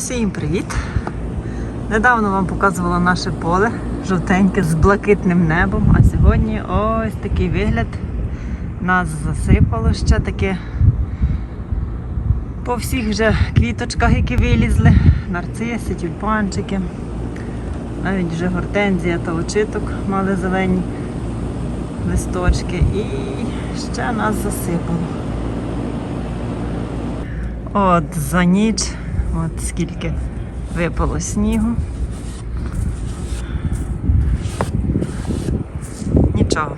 Всім привіт! Недавно вам показувала наше поле жовтеньке з блакитним небом, а сьогодні ось такий вигляд. Нас засипало ще таке по всіх вже квіточках, які вилізли, нарциси, тюльпанчики. Навіть вже гортензія та очиток мали зелені листочки і ще нас засипало. От за ніч, от скільки випало снігу. Нічого.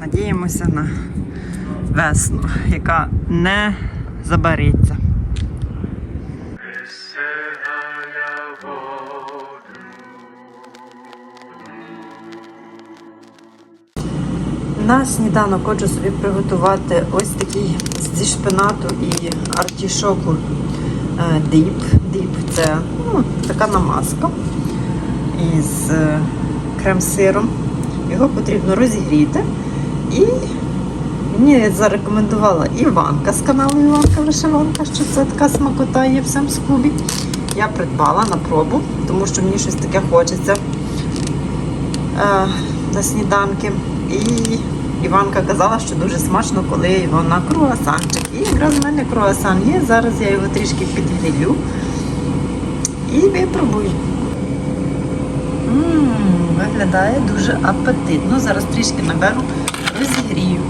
Надіємося на весну, яка не забариться. На сніданок хочу собі приготувати ось такий зі шпинату і артішоку діп. Діп це ну, така намазка із е, крем-сиром. Його потрібно розігріти. І мені зарекомендувала Іванка з каналу Іванка Вишиванка, що це така смакота є в Самскубі. Я придбала на пробу, тому що мені щось таке хочеться е, на сніданки. І Іванка казала, що дуже смачно, коли вона круасанчик. І якраз в мене круасан є. Зараз я його трішки підгрілю і випробую. М, Виглядає дуже апетитно. Зараз трішки наберу, розігрію.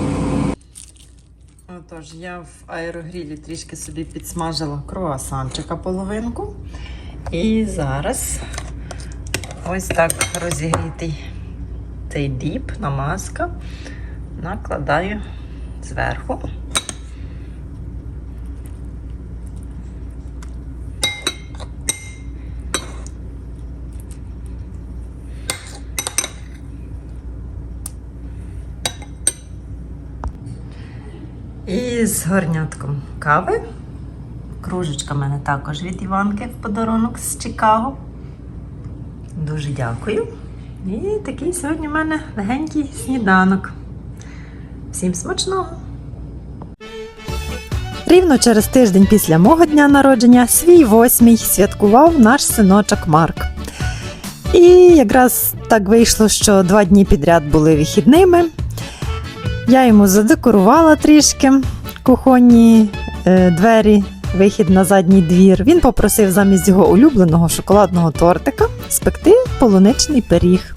Отож, я в аерогрілі трішки собі підсмажила круасанчика половинку. І зараз ось так розігрітий цей діп, намазка, накладаю зверху. І з горнятком кави. Кружечка в мене також від Іванки в подарунок з Чикаго. Дуже дякую. І такий сьогодні в мене легенький сніданок. Всім смачного! Рівно через тиждень після мого дня народження, свій восьмий, святкував наш синочок Марк. І якраз так вийшло, що два дні підряд були вихідними. Я йому задекорувала трішки кухонні е, двері, вихід на задній двір. Він попросив замість його улюбленого шоколадного тортика спекти полуничний пиріг.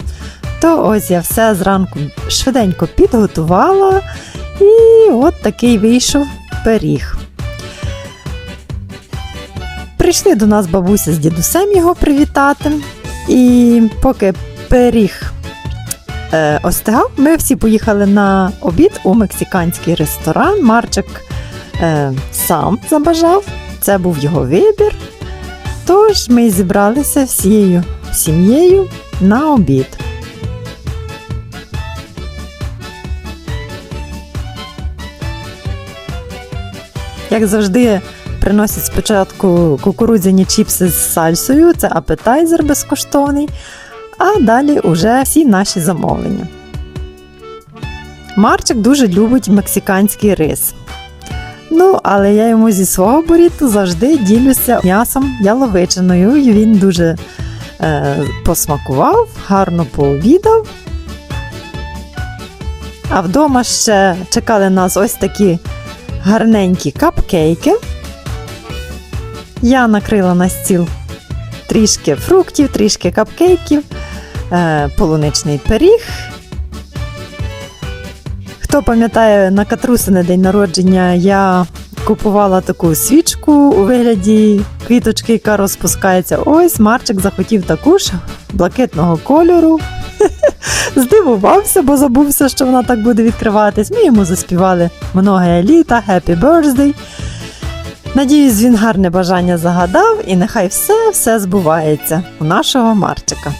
То ось я все зранку швиденько підготувала, і от такий вийшов пиріг. Прийшли до нас бабуся з дідусем його привітати. І поки пиріг е, остигав, ми всі поїхали на обід у мексиканський ресторан. Марчик е, сам забажав, це був його вибір. Тож ми зібралися всією сім'єю на обід. Як завжди, приносять спочатку кукурудзяні чіпси з сальсою, це апетайзер безкоштовний, а далі уже всі наші замовлення. Марчик дуже любить мексиканський рис. Ну, але я йому зі свого буріту завжди ділюся м'ясом яловичиною. І він дуже е, посмакував, гарно пообідав. А вдома ще чекали нас ось такі гарненькі капкейки. Я накрила на стіл трішки фруктів, трішки капкейків, е, полуничний пиріг. Хто пам'ятає, на Катрусине день народження я купувала таку свічку у вигляді квіточки, яка розпускається. Ось Марчик захотів таку ж блакитного кольору. Здивувався, бо забувся, що вона так буде відкриватись. Ми йому заспівали многое літа, Happy Birthday. Надіюсь, він гарне бажання загадав, і нехай все все збувається у нашого Марчика.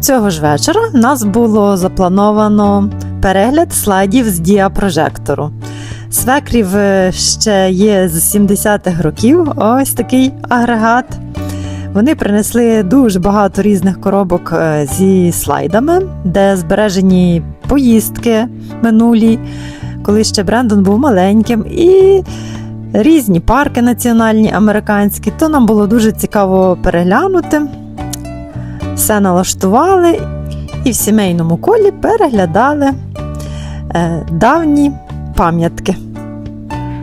Цього ж вечора в нас було заплановано перегляд слайдів з діапрожектору. Свекрів е, ще є з 70-х років. Ось такий агрегат. Вони принесли дуже багато різних коробок е, зі слайдами, де збережені поїздки минулі, коли ще Брендон був маленьким, і різні парки національні американські, то нам було дуже цікаво переглянути. Все налаштували і в сімейному колі переглядали е, давні пам'ятки.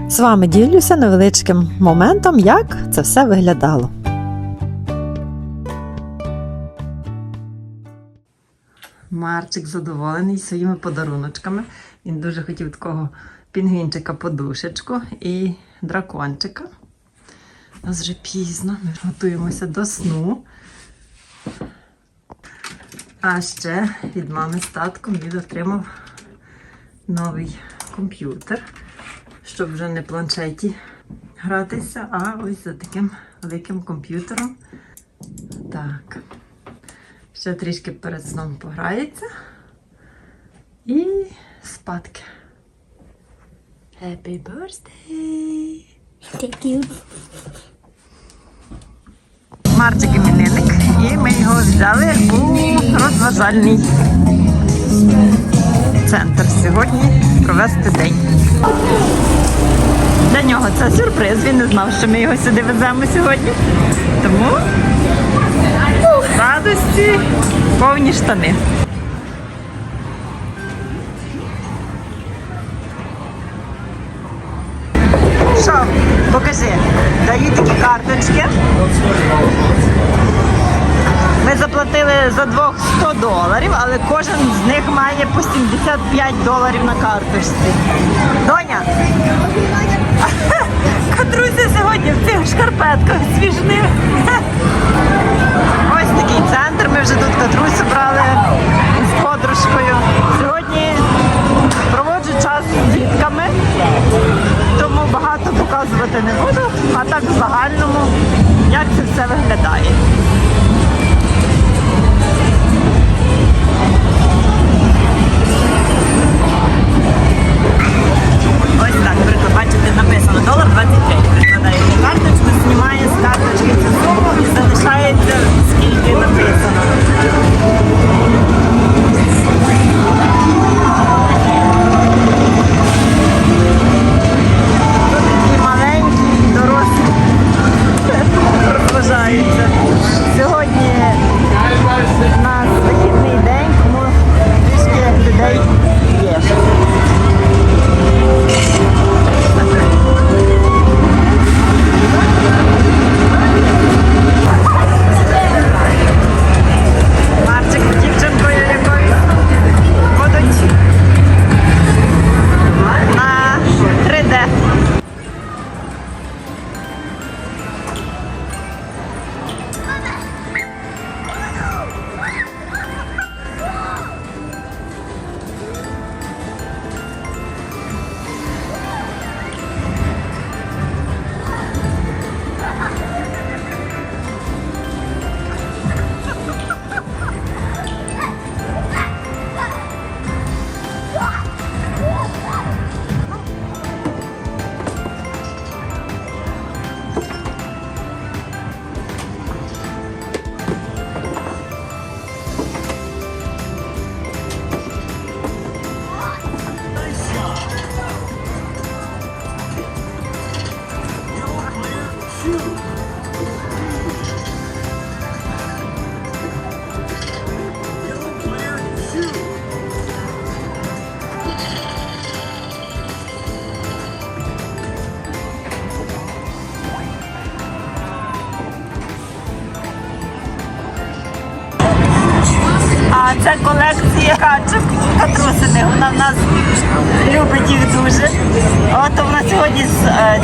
З вами ділюся невеличким моментом, як це все виглядало. Марчик задоволений своїми подаруночками. Він дуже хотів такого пінгвінчика подушечку і дракончика. У нас вже пізно, ми готуємося до сну. А ще від мами з татком він отримав новий комп'ютер, щоб вже не планшеті гратися, а ось за таким великим комп'ютером. Так. Ще трішки перед сном пограється. І спадки. Happy birthday! Thank you. Марчик іменинник, і ми його взяли у розважальний центр сьогодні провести день. Для нього це сюрприз. Він не знав, що ми його сюди веземо сьогодні. Тому радості повні штани. Що, покажи, дають такі карточки. Ми заплатили за двох 100 доларів, але кожен з них має по 75 доларів на карточці. Доня! Катруся сьогодні в цих шкарпетках свіжних. Ось такий центр. Ми вже тут катрусю брали з подружкою. Сьогодні проводжу час з дітками, тому багато показувати не буду, а так в загальному, як це все виглядає. Ось так, приклад, бачите, написано долар 25.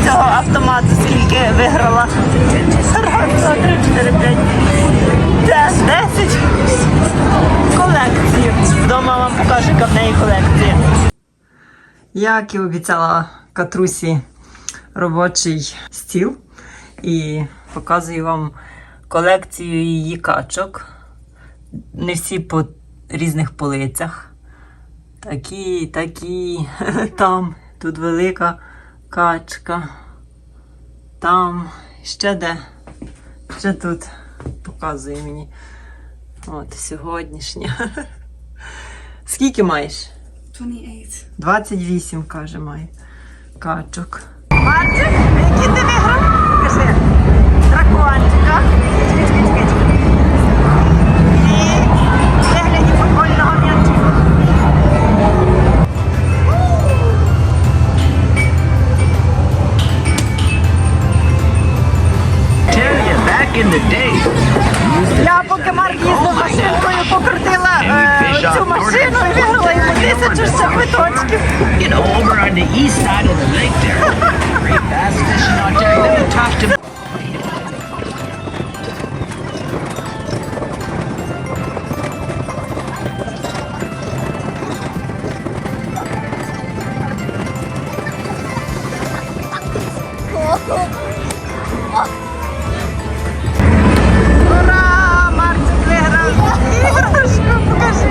Цього автомату скільки виграла. Раз, два, три, чотири, п'ять. Це десять колекцій. Вдома вам покажу, яка в неї колекція. Як і обіцяла Катрусі робочий стіл і показую вам колекцію її качок не всі по різних полицях. Такі, такі, там, тут велика качка. Там, ще де. Ще тут показує мені. От, сьогоднішня. Скільки маєш? 28. 28, каже має. Качок. Марчик, які ти виграв? Кажи. Ура! Марчик виграв іграшку, покажи.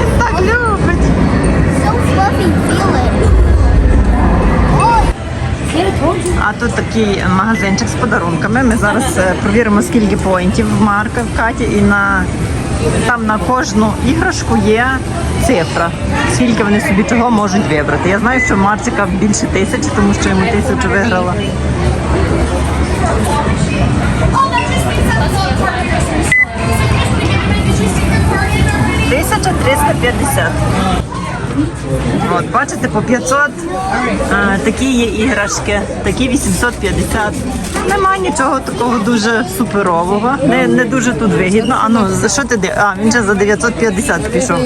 Він так любить. А тут такий магазинчик з подарунками. Ми зараз е, провіримо, скільки поінтів в Марка в Каті, і на там на кожну іграшку є цифра. Скільки вони собі чого можуть вибрати. Я знаю, що Марчика більше тисячі, тому що йому тисячу виграла. Тисяча триста п'ятдесят. От, бачите, по 500 а, такі є іграшки, такі 850. Нема нічого такого дуже суперового. Не, не дуже тут вигідно. А ну за що ти? А, він ще за 950 пішов.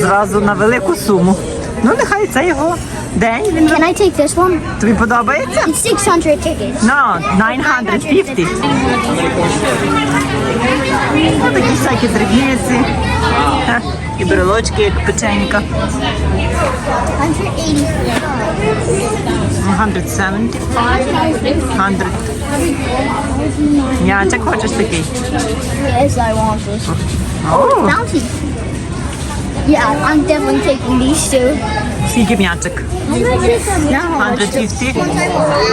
Зразу на велику суму. Ну, нехай це його день. Він Can I take this one? тобі подобається? It's 600 tickets. No, 950. Ну, такі всякі дрібниці. Ха, І брелочки, як печенька. 180. 170. 100. М'ячик хочеш такий? Yes, I want this. О, Bounty. Yeah, I'm definitely taking these two. скільки м'ячик? Now, 150.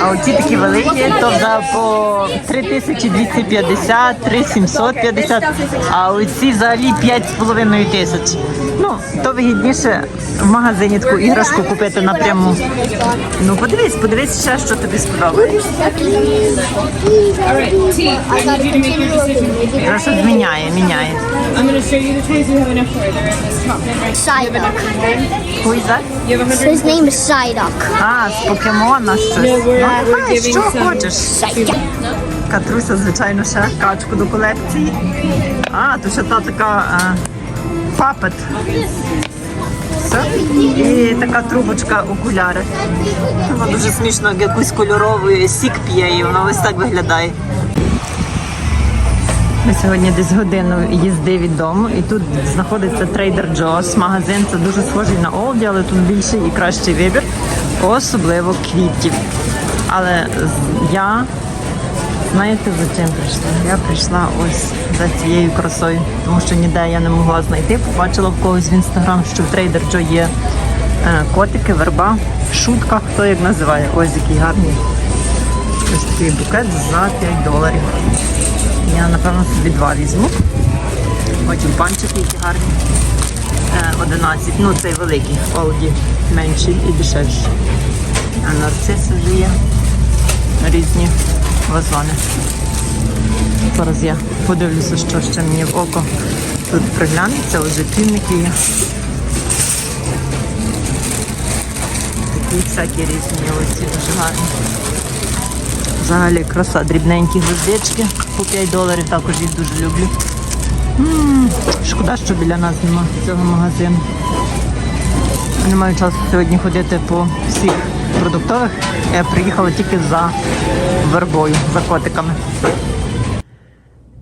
А оці такі великі, то за по 3250, 3750, а оці взагалі 5,5 тисяч. Ну, то вигідніше в магазині таку іграшку купити напряму. Ну, подивись, подивись ще, що тобі сподобається. Щось зміняє, міняє. Psyduck. Who is that? His name is Psyduck. А, з покемона щось. Ну, we're нехай, giving що хочеш. Катруся, звичайно, ще качку до колекції. А, то ще та така е, папет. Все. І така трубочка окуляри. Вона дуже смішно, якусь кольорову сік п'є, і вона ось так виглядає. Ми сьогодні десь годину їзди від дому, і тут знаходиться Trader Joe's магазин. Це дуже схожий на Олді, але тут більший і кращий вибір, особливо квітів. Але я Знаєте, за чим прийшла? Я прийшла ось за цією красою, тому що ніде я не могла знайти. Побачила в когось в інстаграм, що в Trader Joe є е, котики, верба, шутка, хто як називає. Ось який гарний. Ось такий букет за 5 доларів. Я напевно собі два візьму. Потім панчики, які гарні. Е, 11. Ну, цей великий, Олді менший і дешевший. А нарциси вже є різні вазони. Зараз я подивлюся, що ще мені в око тут приглянеться. Ось же півники є. Такі всякі різні ось ці дуже гарні. Взагалі краса, дрібненькі гвоздички по 5 доларів, також їх дуже люблю. м шкода, що біля нас немає цього магазину. Не маю часу сьогодні ходити по всіх продуктових. Я приїхала тільки за вербою, за котиками.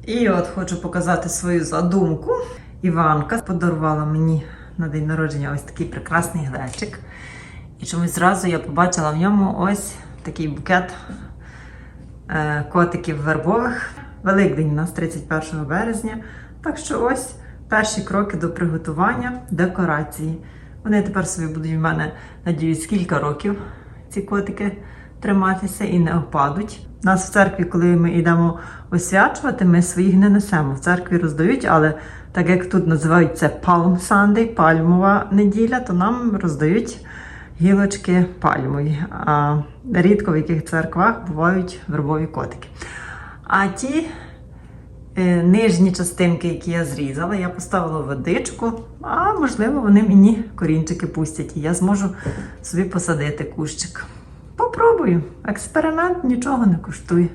І от хочу показати свою задумку. Іванка подарувала мені на день народження ось такий прекрасний глечик. І чомусь зразу я побачила в ньому ось такий букет е, котиків вербових. Великдень у нас 31 березня. Так що ось перші кроки до приготування декорації. Вони тепер собі будуть в мене, надіюсь, кілька років, ці котики. триматися і не опадуть. У нас в церкві, коли ми йдемо освячувати, ми своїх не несемо. В церкві роздають, але так як тут називають це Palm Sunday, пальмова неділя, то нам роздають гілочки пальмові. А рідко в яких церквах бувають вербові котики. А ті нижні частинки, які я зрізала, я поставила водичку, а можливо, вони мені корінчики пустять, і я зможу собі посадити кущик. Попробую. Експеримент нічого не коштує.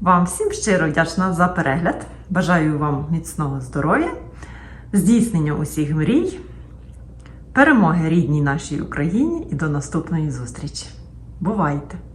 Вам всім щиро вдячна за перегляд. Бажаю вам міцного здоров'я, здійснення усіх мрій, перемоги рідній нашій Україні і до наступної зустрічі. Бувайте!